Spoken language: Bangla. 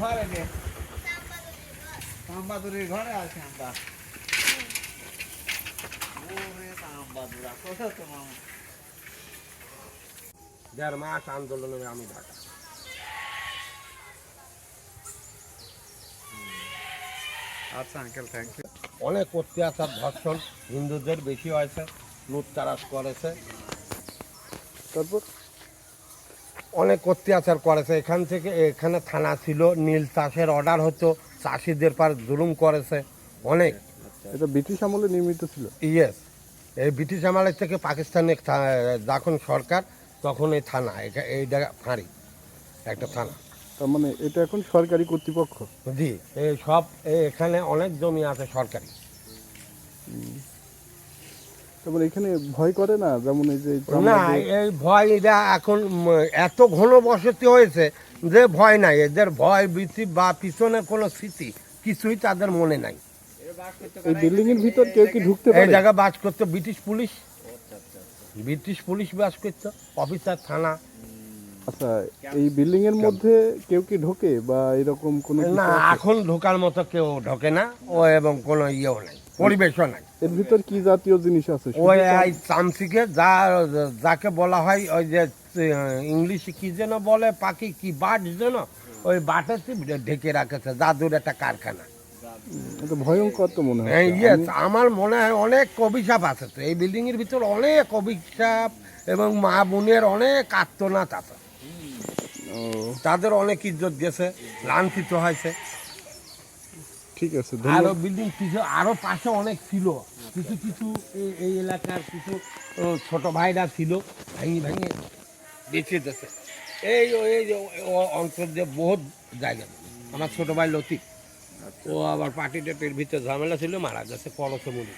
ঘরে তাম্বাদুরির ঘরে আছে আমরা। দেড় মাস আন্দোলনে আমি ঢাকা। আচ্ছা আঙ্কেল থ্যাংক ইউ অনেক অত্যাচার ধর্ষণ হিন্দুদের বেশি হয়েছে লুটতারাজ করেছে। তারপর? অনেক অত্যাচার করেছে। এখান থেকে এখানে থানা ছিল নীল চাষের অর্ডার হতো চাষিদের পার জুলুম করেছে অনেক। এটা ব্রিটিশ আমলে নির্মিত ছিল? ইয়েস এই ব্রিটিশ আমলের থেকে পাকিস্তানের যখন সরকার তখন এই থানা এটা- জায়গা ফাঁড়ি একটা থানা। তার মানে এটা এখন সরকারি কর্তৃপক্ষ? জি এই সব এই এখানে অনেক জমি আছে সরকারি। তারপরে মানে এখানে ভয় করে না? যেমন এই যে না এই ভয়টা এখন এত ঘন বসতি হয়েছে যে ভয় নাই। এদের ভয় ভীতি বা পিছনে কোনো স্মৃতি কিছুই তাদের মনে নাই। এই বিল্ডিং এর ভিতর কেউ কি ঢুকতে এই পারে? জায়গায় বাস করতো ব্রিটিশ পুলিশ। ব্রিটিশ পুলিশ বাস করতো অফিসার থানা। আচ্ছা এই বিল্ডিং এর মধ্যে কেউ কি ঢোকে বা এরকম কোনো না এখন ঢোকার মতো কেউ ঢোকে না। ও এবং কোনো ইয়েও নাই পরিবেশও নাই। এর ভিতর কি জাতীয় জিনিস আছে? ওই এই চামচিকে যা যাকে বলা হয় ওই যে ইংলিশে কি যেন বলে পাখি কি বাট যেন ওই বাটাতে ঢেকে রাখেছে জাদুর একটা কারখানা। ভয়ঙ্কর তো মনে হয়। ইয়েস আমার মনে হয় অনেক অভিশাপ আছে তো এই বিল্ডিং এর ভিতর অনেক অভিশাপ এবং মা বোনের অনেক আত্মনাথ আছে। তাদের অনেক ইজ্জত গেছে লাঞ্ছিত হয়েছে। ঠিক আছে আরও বিল্ডিং কিছু, আরও পাশে অনেক ছিল। কিছু কিছু এই- এলাকার কিছু ছোট ভাইরা ছিল ভাঙি ভাঙি বেঁচে যাচ্ছে এই এই অঞ্চল যে বহুত জায়গা আমার ছোট ভাই লতিক ও আবার পার্টি টেপের ভিতরে ঝামেলা ছিল, মারা গেছে পরশমণি।